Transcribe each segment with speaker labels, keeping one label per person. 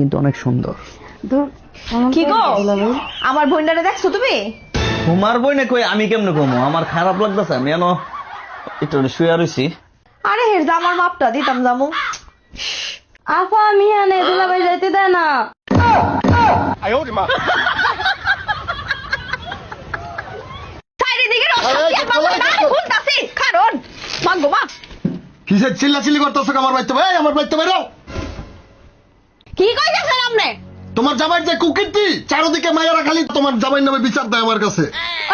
Speaker 1: কিন্তু অনেক সুন্দর।
Speaker 2: কি গো? আমার বোনটারে দেখছ তুমি?
Speaker 1: তোমার বই না কই আমি কেমনে কমো? আমার খারাপ লাগতেছে আমি এনো একটু শুয়ে রয়েছি
Speaker 2: আরে হের আমার মাপটা দিতাম জামু।
Speaker 3: আপা আমি আনে দুলাভাই যাইতে দেয় না।
Speaker 2: চারিদিকে রসাকে পাবো না খুলতাছি কারণ মাগো মা।
Speaker 4: কিসের চিল্লা চিল্লি করতেছো আমার বাড়িতে? ভাই আমার বাড়িতে বেরো তোমার জামাই যে কুকিরটি চারদিকে মায়েরা খালি তোমার জামাই নামে বিচার দেয় আমার কাছে।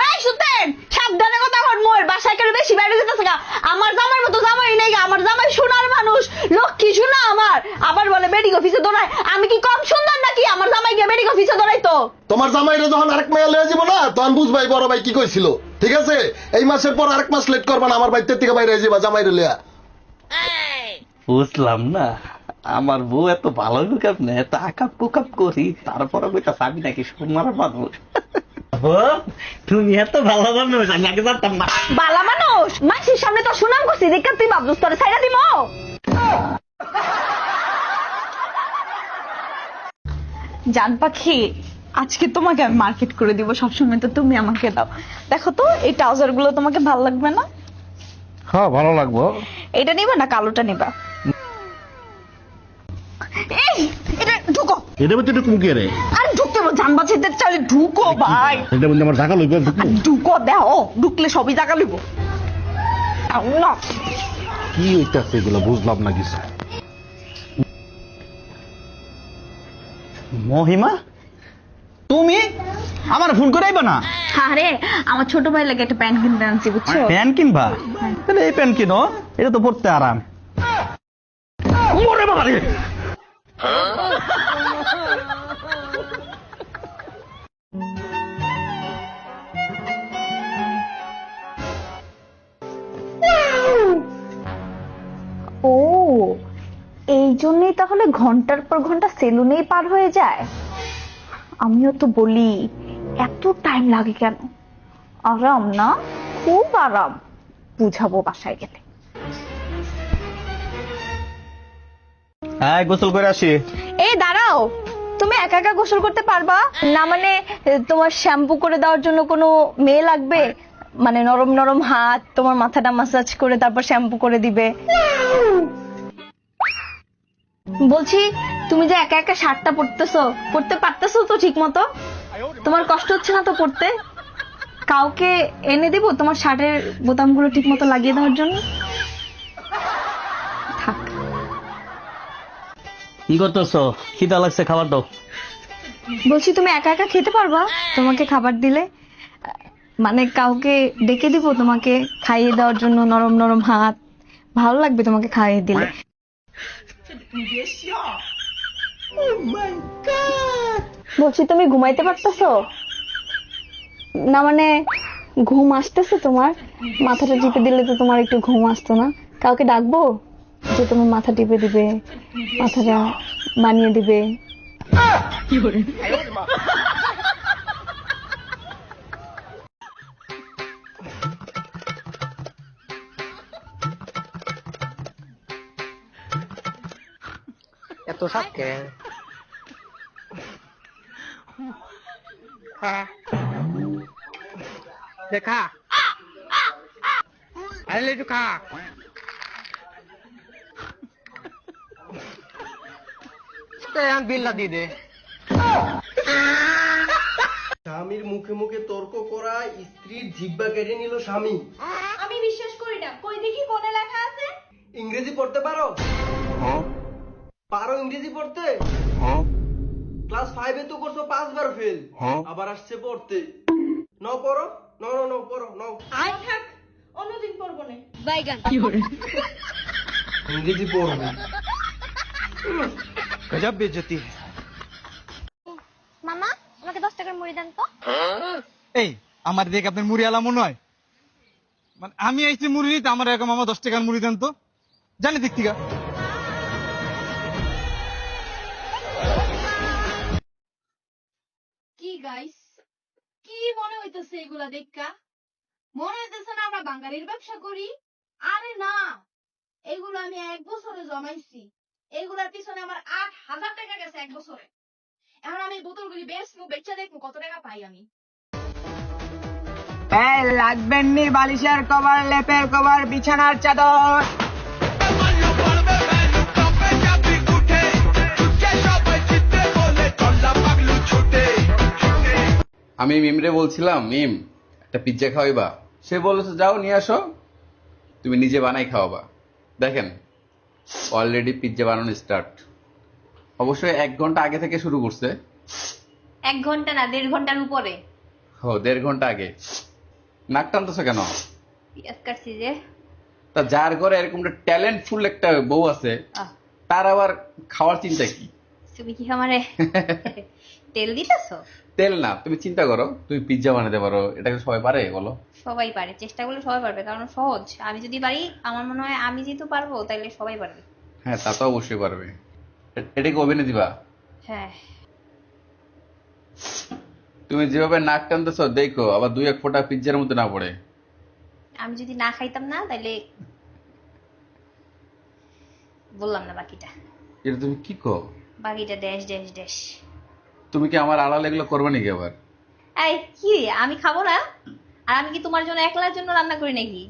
Speaker 2: ওই সুতেন সাবধানে কথা কর মোর বাসায় কেন বেশি বাইরে যেতেছে গা। আমার জামাই মতো জামাই নেই আমার জামাই সোনার মানুষ লক্ষ্মী শোনা আমার। আবার বলে বেডিং অফিসে দৌড়ায়। আমি কি কম সুন্দর নাকি? আমার জামাই গিয়ে বেডিং অফিসে দৌড়াই তো
Speaker 4: তোমার জামাইরে যখন আরেক মেয়ে লয়ে যাব না তখন বুঝবাই বড় ভাই কি কইছিল। ঠিক আছে? এই মাসের পর আরেক মাস লেট করবা না আমার বাড়িতে থেকে বাইরে যাবা জামাইরে লিয়া
Speaker 1: বুঝলাম না। আমার বউ এত ভালো লোক আপনি এত আকাপ কুকাপ করি তারপরে আমি নাকি সোনার মানুষ। তুমি এত ভালো মানুষ আমি আগে জানতাম না।
Speaker 2: বালা মানুষ? মাসির সামনে তো সুনাম করছি দেখে তুই ভাবছিস তোরে ছাইরা দিমো। জান পাখি আজকে তোমাকে আমি মার্কেট করে দিব সবসময় তো তুমি আমাকে দাও। দেখো তো এই ট্রাউজারগুলো তোমাকে ভালো লাগবে না?
Speaker 4: হ্যাঁ ভালো লাগবো।
Speaker 2: এটা নিবা না কালোটা নিবা? এটা
Speaker 4: বলতে একটু মুখে রে?
Speaker 2: আর ঢুকতে জান বাঁচাইতে চাইলে ঢুকো ভাই।
Speaker 4: এটা বলতে আমার ঢাকা লইবে ঢুকবো?
Speaker 2: ঢুকো দেও ঢুকলে সবই জায়গা লইব। না
Speaker 4: কি হইতাছে এগুলো বুঝলাম না কিছু।
Speaker 1: মহিমা তুমি আমার ফোন করে আইবা না?
Speaker 2: আরে আমার ছোট ভাই লাগে একটা প্যান্ট কিনতে আনছি বুঝছ?
Speaker 1: প্যান কিনবা? তাহলে এই প্যান কিনো এটা তো পড়তে আরাম। ওরে বাবা রে
Speaker 2: ও, এই জন্যই তাহলে ঘণ্টার পর ঘণ্টা সেলুনেই পার হয়ে যায়? আমিও তো বলি, এত টাইম লাগে কেন? আরাম না? খুব আরাম। বুঝাবো বাসায় গেলে।
Speaker 1: হ্যাঁ গোসল করে আসি।
Speaker 2: এই, দাঁড়াও। তুমি একা একা গোসল করতে পারবা? না মানে তোমার শ্যাম্পু করে দেওয়ার জন্য কোনো মেয়ে লাগবে? মানে নরম নরম হাত, তোমার মাথাটা মাসাজ করে তারপর শ্যাম্পু করে দিবে। বলছি, তুমি যে একা একা শার্টটা পরতেছো, পরতে পারতেছো তো ঠিক মতো তোমার কষ্ট হচ্ছে না তো পরতে? কাউকে এনে দিব তোমার শার্টের বোতামগুলো ঠিক মতো লাগিয়ে দেওয়ার জন্য?
Speaker 1: কি করতেছো? খিদা লাগছে, খাবার দাও।
Speaker 2: বলছি, তুমি একা একা খেতে পারবা? তোমাকে খাবার দিলে মানে কাউকে ডেকে দিব তোমাকে খাইয়ে দেওয়ার জন্য নরম নরম হাত ভালো লাগবে তোমাকে খাইয়ে দিলে। বলছি, তুমি ঘুমাইতে পারতেছো? না মানে ঘুম আসতেছে তোমার? মাথাটা টিপে দিলে তো তোমার একটু ঘুম আসতো না। কাউকে ডাকবো? যে তোমার মাথা টিপে দিবে মাথাটা বানিয়ে দিবে।
Speaker 5: এত সাথে দেখা আরে একটু খা। বিল্লা দিয়ে দে।
Speaker 6: স্বামীর মুখে মুখে তর্ক করা স্ত্রীর জিব্বা কেটে নিল স্বামী।
Speaker 2: আমি বিশ্বাস করি না। কই দেখি কোনে লেখা আছে?
Speaker 6: ইংরেজি পড়তে পারো? পারো ইংরেজি পড়তে? ক্লাস ফাইভে তো করছ পাঁচবার ফেল আবার আসছে পড়তে। ন পড়ো ন ন ন পড়ো ন
Speaker 2: থাক অন্যদিন পড়ব না।
Speaker 6: ইংরেজি পড়বে।
Speaker 5: গজব বেজতি
Speaker 3: মামা আমাকে দশ টাকার মুড়ি দেন তো।
Speaker 5: এই আমার দেখে আপনার মুড়ি আলা মনে হয় মানে আমি আইছি মুড়ি নিতে আমার এরকম আমার দশ টাকার মুড়ি দেন তো। জানি দিক থেকে।
Speaker 3: কি গাইস কি মনে হইতেছে এগুলা দেখা? মনে হইতেছে না আমরা বাঙালির ব্যবসা করি? আরে না। এগুলো আমি এক বছরে জমাইছি। এইগুলার পিছনে আমার আট হাজার টাকা গেছে এক বছরে। এখন আমি বোতলগুলি বেচবো বেচা দেখব কত টাকা পাই আমি।
Speaker 7: লাগবেন নি বালিশের কভার লেপের কভার বিছানার চাদর।
Speaker 8: আমি মিমরে বলছিলাম মিম একটা পিজ্জা খাওয়াইবা? সে বলেছে যাও নিয়ে আসো। তুমি নিজে বানাই খাওয়াবা। দেখেন অলরেডি পিজ্জা বানানো স্টার্ট অবশ্যই এক ঘণ্টা আগে থেকে শুরু করছে।
Speaker 9: এক ঘণ্টা না দেড় ঘণ্টার উপরে।
Speaker 8: ও দেড় ঘণ্টা আগে। নাক টানতেছো কেন?
Speaker 9: কাটছি যে।
Speaker 8: তা যার ঘরে এরকম ট্যালেন্টফুল একটা বউ আছে তার আবার খাওয়ার চিন্তা কি?
Speaker 9: তুমি কি আমারে তেল দিতেছো?
Speaker 8: তেল না তুমি চিন্তা করো তুমি পিজ্জা বানাতে পারো এটাকে সবাই পারে বলো?
Speaker 9: সবাই পারে চেষ্টা করলে সবাই পারবে কারণ সহজ। আমি যদি পারি আমার মনে হয় আমি যেহেতু পারব তাইলে সবাই পারবে।
Speaker 8: হ্যাঁ তা তো অবশ্যই পারবে। এটাকে ওভেনে দিবা
Speaker 9: হ্যাঁ।
Speaker 8: তুমি যেভাবে নাক টানতেছো দেখো আবার দুই এক ফোঁটা পিজ্জার মধ্যে না পড়ে।
Speaker 9: আমি যদি না খাইতাম না তাইলে বললাম না বাকিটা।
Speaker 8: এটা তুমি কি কো
Speaker 9: বাকিটা ড্যাশ ড্যাশ ড্যাশ
Speaker 8: তুমি কি আমার আড়াল এগুলো করবে নাকি আবার?
Speaker 9: এই কি? আমি খাব না? আর আমি কি তোমার জন্য একলার জন্য রান্না করি নাকি?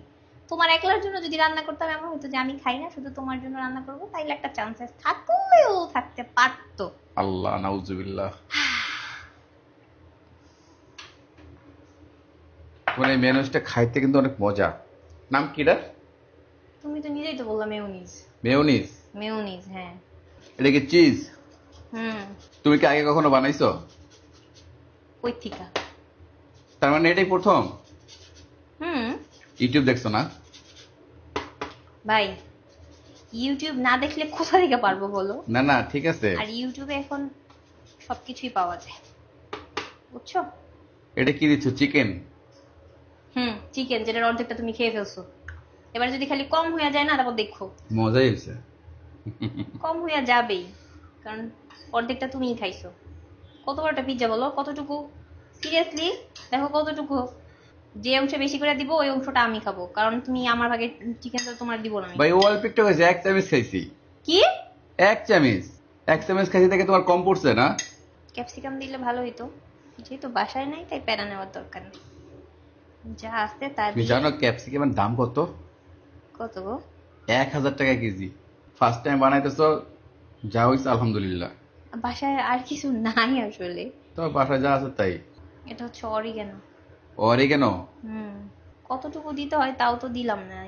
Speaker 9: তোমার একলার জন্য যদি রান্না করতাম এমন হতো যে আমি খাই না শুধু তোমার জন্য রান্না করব তাইলে একটা চান্সেস থাকলেও থাকতে পারতো।
Speaker 8: আল্লাহ নাউজুবিল্লাহ। মানে মেনুসটা খাইতে কিন্তু অনেক মজা। নাম কি কিটা
Speaker 9: তুমি তো নিজেই তো বললা মেউনিজ
Speaker 8: মেয়নিজ
Speaker 9: মেউনিজ হ্যাঁ।
Speaker 8: এটা কি চিজ
Speaker 9: হুম।
Speaker 8: তুমি কি আগে কখনো বানাইছো?
Speaker 9: কই থিকা
Speaker 8: তার মানে এটাই প্রথম? ইউটিউব দেখছ না?
Speaker 9: ভাই ইউটিউব না দেখলে কোথা থেকে পারব বলো?
Speaker 8: না না ঠিক আছে।
Speaker 9: আর ইউটিউবে এখন সবকিছুই পাওয়া যায়। বুঝছ?
Speaker 8: এটা কি দিচ্ছ চিকেন?
Speaker 9: হুম চিকেন যেটার অর্ধেকটা তুমি খেয়ে ফেলছো। এবার যদি খালি কম হয়ে যায় না তারপর দেখো।
Speaker 8: মজাই হয়েছে
Speaker 9: কম হইয়া যাবেই কারণ অর্ধেকটা তুমিই খাইছো। কত বড়টা পিজ্জা বলো? কতটুকু? সিরিয়াসলি দেখো কতটুকু যে অংশ বেশি করে দিব ওই অংশটা আমি খাব। কারণ তুমি আমার ভাগে চিকেন তো তোমার দিব না
Speaker 8: ভাই ও অল্প একটু হয়েছে এক চামচ খাইছি।
Speaker 9: কি?
Speaker 8: এক চামচ। এক চামচ খাইছি থেকে তোমার কম পড়ছে না?
Speaker 9: ক্যাপসিকাম দিলে ভালো হইতো। যেহেতু বাসায় নাই তাই প্যারা নেওয়ার দরকার নেই। যা আসতে তা
Speaker 8: তুমি জানো ক্যাপসিকামের দাম কত?
Speaker 9: কত গো?
Speaker 8: এক হাজার টাকা কেজি। ফার্স্ট টাইম বানাইতেছো যা হয়েছে আলহামদুলিল্লাহ।
Speaker 9: বাসায় আর কিছু নাই আসলে।
Speaker 8: তোমার বাসায় যা আছে তাই।
Speaker 9: এটা হচ্ছে অরিগেনো।
Speaker 8: ওরে কেন?
Speaker 9: কতটুকু দিতে হয় তাও তো দিলাম না।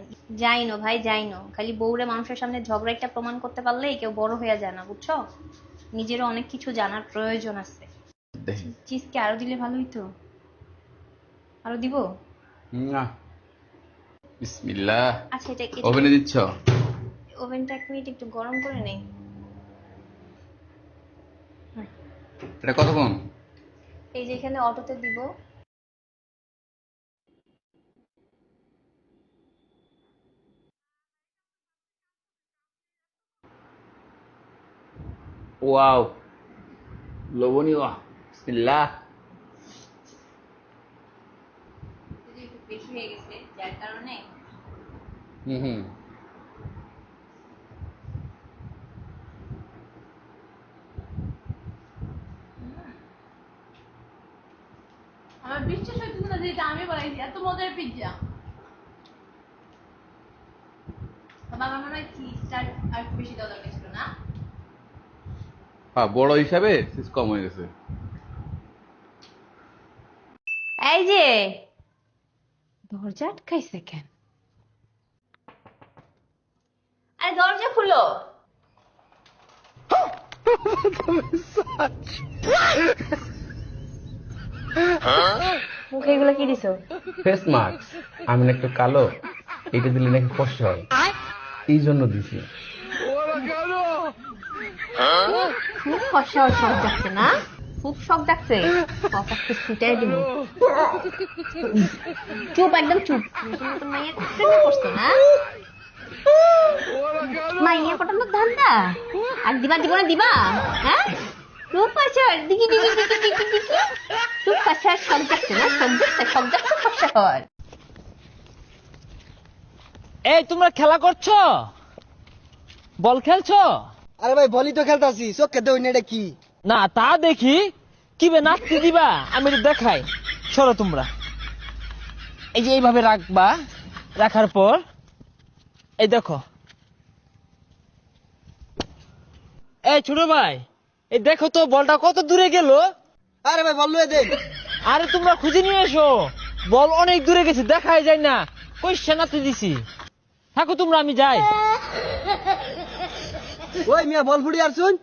Speaker 9: যাই না ভাই যাই না খালি বউরে মানুষের সামনে ঝগড়াটা প্রমাণ করতে পারলেই কেউ বড় হয়ে যায় না বুঝছ? নিজেরও অনেক কিছু জানার প্রয়োজন আছে। চিজকে আরও দিলে ভালো হইতো আরও দিব?
Speaker 8: না। বিসমিল্লাহ।
Speaker 9: আচ্ছা এটা
Speaker 8: ওভেনে দিচ্ছ?
Speaker 9: ওভেনটা এক মিনিট একটু গরম করে নেই।
Speaker 8: এটা কতক্ষণ?
Speaker 9: এই যে এখানে অটোতে দিব।
Speaker 8: ওয়াও লবণীয় বিসমিল্লাহ হুম হুম
Speaker 3: আমার বিশ্বাস হইতেছে না যে এটা আমি বানাইছি। এত মজার পিজ্জা
Speaker 9: বাবা মনে হয় চিজটা আর বেশি দরকার ছিল না?
Speaker 8: হ্যাঁ বড় হিসাবে সিস কম হয়ে গেছে।
Speaker 9: এই যে দরজা আটকাইছে কেন? আরে দরজা খুলো। মুখে এগুলো কি দিছো?
Speaker 10: ফেস মাস্ক আমি না একটু কালো এটা দিলে নাকি ফসা হয়। এই জন্য দিছি।
Speaker 9: খুব ফসা না? খুব শখ ছুটাই দিব। চুপ, একদম চুপ। মাইয়া না? মাইয়া ধান্দা? আর দিবা, দিব না, দিবা? হ্যাঁ?
Speaker 7: এই, তোমরা খেলা করছ? বল খেলছো?
Speaker 11: আরে ভাই বলি তো খেলতাছি চোখে না এটা কি?
Speaker 7: না তা দেখি। কি বে নাচতে দিবা? আমি এটা দেখাই। সরো তোমরা। এই যে এইভাবে রাখবা রাখার পর এই দেখো। এই ছোট ভাই এই দেখো তো বলটা কত দূরে গেল।
Speaker 11: আরে ভাই বল লয়ে দে।
Speaker 7: আরে তোমরা খুঁজে নিয়ে এসো। বল অনেক দূরে গেছে দেখাই যায় না। কই সেনাতে দিছি? থাকো তোমরা আমি যাই।
Speaker 11: ওই মিয়া বল ফুড়ি আর শুন